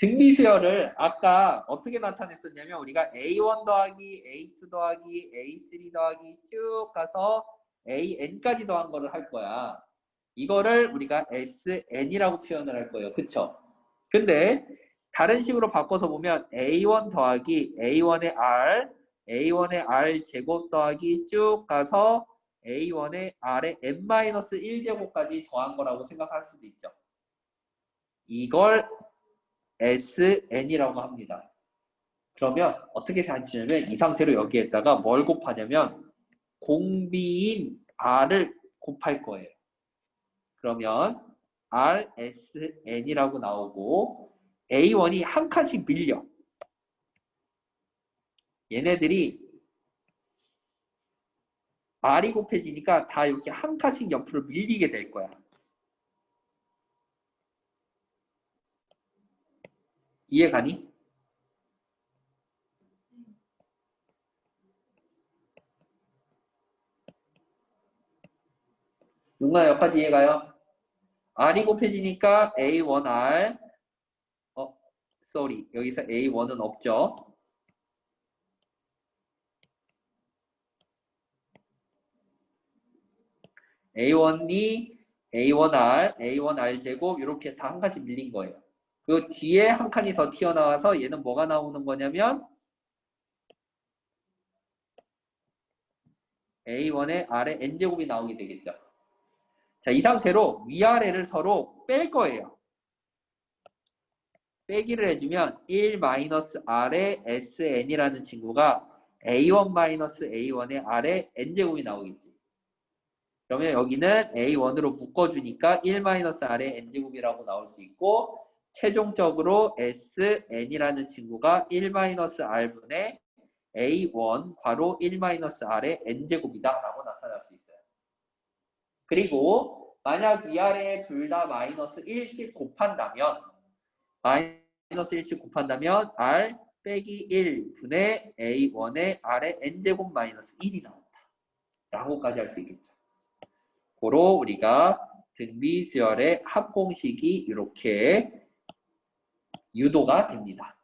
등비 수열을 아까 어떻게 나타냈었냐면 우리가 A1 더하기 A2 더하기 A3 더하기 쭉 가서 AN까지 더한 거를 할 거야. 이거를 우리가 SN이라고 표현을 할 거예요. 그쵸? 근데 다른 식으로 바꿔서 보면 A1 더하기 A1의 R, A1의 R 제곱 더하기 쭉 가서 A1의 R의 N-1제곱까지 더한 거라고 생각할 수도 있죠. 이걸 SN이라고 합니다. 그러면 어떻게 생각하냐면 이 상태로 여기에다가 뭘 곱하냐면 공비인 R을 곱할 거예요. 그러면 RSN이라고 나오고 A1이 한 칸씩 밀려. 얘네들이 R이 곱해지니까 다 이렇게 한 칸씩 옆으로 밀리게 될 거야. 이해 가니? 누가 여기까지 이해가요? R이 곱해지니까 A1R 어, sorry. 여기서 A1은 없죠. A1이 A1R, A1R 제곱 이렇게 다한 칸씩 밀린 거예요. 그 뒤에 한 칸이 더 튀어나와서 얘는 뭐가 나오는 거냐면 A1의 R의 N제곱이 나오게 되겠죠. 자, 이 상태로 위아래를 서로 뺄 거예요. 빼기를 해주면 1-R의 SN이라는 친구가 A1-A1의 R의 N제곱이 나오겠지. 그러면 여기는 A1으로 묶어주니까 1-R의 N제곱이라고 나올 수 있고 최종적으로 SN이라는 친구가 1-R분의 A1 괄호 1-R의 N제곱이다 라고 나타날 수 있어요. 그리고 만약 위아래에 둘다 마이너스 1씩 곱한다면 마이너스 1씩 곱한다면 R 빼기 1분의 A1의 R의 N제곱 마이너스 1이 나온다. 라고까지 할 수 있겠죠. 고로 우리가 등비수열의 합공식이 이렇게 유도가 됩니다.